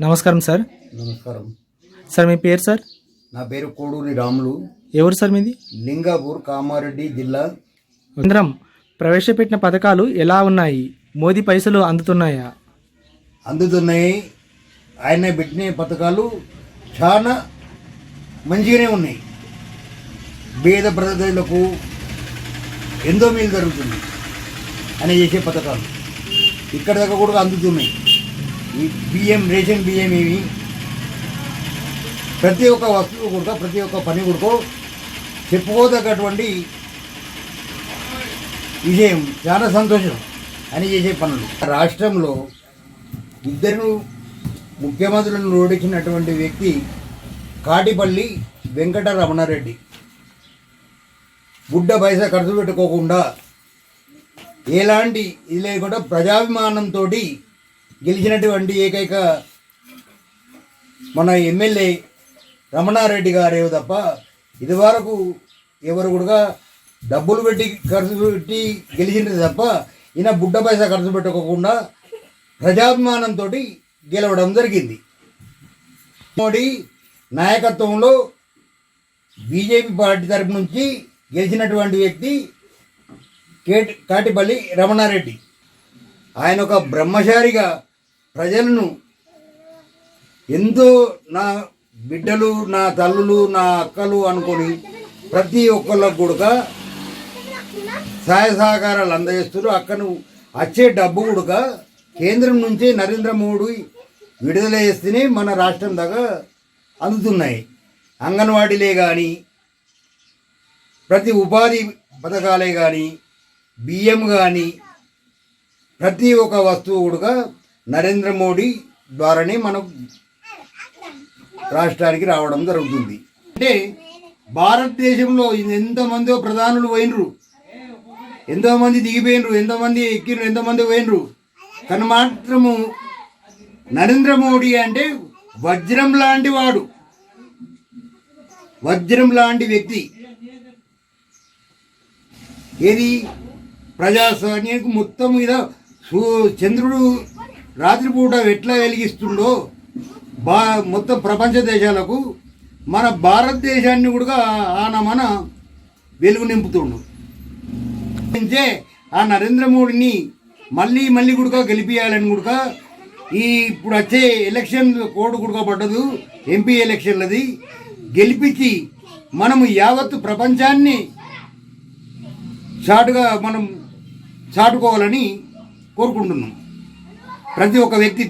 నమస్కారం సార్. నమస్కారం. సార్ మీ పేరు సార్? నా పేరు కోడూరి రాములు. ఎవరు సార్ మీది? లింగాపూర్ కామారెడ్డి జిల్లా. కేంద్రం ప్రవేశపెట్టిన పథకాలు ఎలా ఉన్నాయి? మోదీ పైసలు అందుతున్నాయా? అందుతున్నాయి. ఆయన పెట్టిన పథకాలు చాలా మంచిగానే ఉన్నాయి. పేద ప్రజలకు ఎంతో మేలు జరుగుతుంది అని చేసే పథకాలు. ఇక్కడ దాకా కూడా అందుతున్నాయి. ఈ బియ్యం రేషన్ బియ్యం ఇవి ప్రతి ఒక్క వస్తువు కూడా ప్రతి ఒక్క పని కూడా చెప్పుకోదగ్గటువంటి విజయం చాలా సంతోషం అని చేసే పనులు. రాష్ట్రంలో ఇద్దరు ముఖ్యమంత్రులను ఓడించినటువంటి వ్యక్తి కాటిపల్లి వెంకట రమణారెడ్డి బుడ్డ పైసా ఖర్చు పెట్టుకోకుండా ఎలాంటి ఇది లేకుండా ప్రజాభిమానంతో గెలిచినటువంటి ఏకైక మన ఎమ్మెల్యే రమణారెడ్డి గారే తప్ప ఇదివరకు ఎవరు కూడా డబ్బులు పెట్టి ఖర్చు పెట్టి గెలిచినది తప్ప ఈయన బుడ్డ పైసా ఖర్చు పెట్టుకోకుండా ప్రజాభిమానంతో గెలవడం జరిగింది. మోడీ నాయకత్వంలో బీజేపీ పార్టీ తరపు నుంచి గెలిచినటువంటి వ్యక్తి కేటి కాటిపల్లి రమణారెడ్డి. ఆయన ఒక బ్రహ్మచారిగా ప్రజలను ఎంతో నా బిడ్డలు నా తల్లులు నా అక్కలు అనుకొని ప్రతి ఒక్కళ్ళకు కూడా సహాయ సహకారాలు అందజేస్తారు అక్కను వచ్చే డబ్బు కూడా కేంద్రం నుంచి నరేంద్ర మోడీ విడుదల చేస్తేనే మన రాష్ట్రం దాకా అందుతున్నాయి. అంగన్వాడీలే కానీ ప్రతి ఉపాధి పథకాలే కానీ బియ్యం కానీ ప్రతి ఒక్క వస్తువు కూడా నరేంద్ర మోడీ ద్వారానే మనం రాష్ట్రానికి రావడం జరుగుతుంది. అంటే భారతదేశంలో ఎంతమందో ప్రధానులు పోయినరు. ఎంతోమంది దిగిపోయినరు ఎంతోమంది ఎక్కిరు ఎంతోమంది పోయినరు. కానీ మాత్రము నరేంద్ర మోడీ అంటే వజ్రం లాంటి వాడు. వజ్రం లాంటి వ్యక్తి. ఏది? ప్రజాస్వామ్యానికి మొత్తం మీద చంద్రుడు రాత్రిపూట ఎట్లా వెలిగిస్తుండో బా మొత్తం ప్రపంచ దేశాలకు మన భారతదేశాన్ని కూడా ఆన మన వెలుగు నింపుతుండు. నుంచే ఆ నరేంద్ర మోడీని మళ్ళీ మళ్ళీ కూడా గెలిపియాలని కూడా ఈ ఇప్పుడు వచ్చే ఎలక్షన్ కోడ్ కూడా పడ్డదు ఎంపీ ఎలక్షన్లది. గెలిపించి మనము యావత్తు ప్రపంచాన్ని చాటుగా మనం చాటుకోవాలని కోరుకుంటున్నాం. ప్రతి ఒక్క వ్యక్తి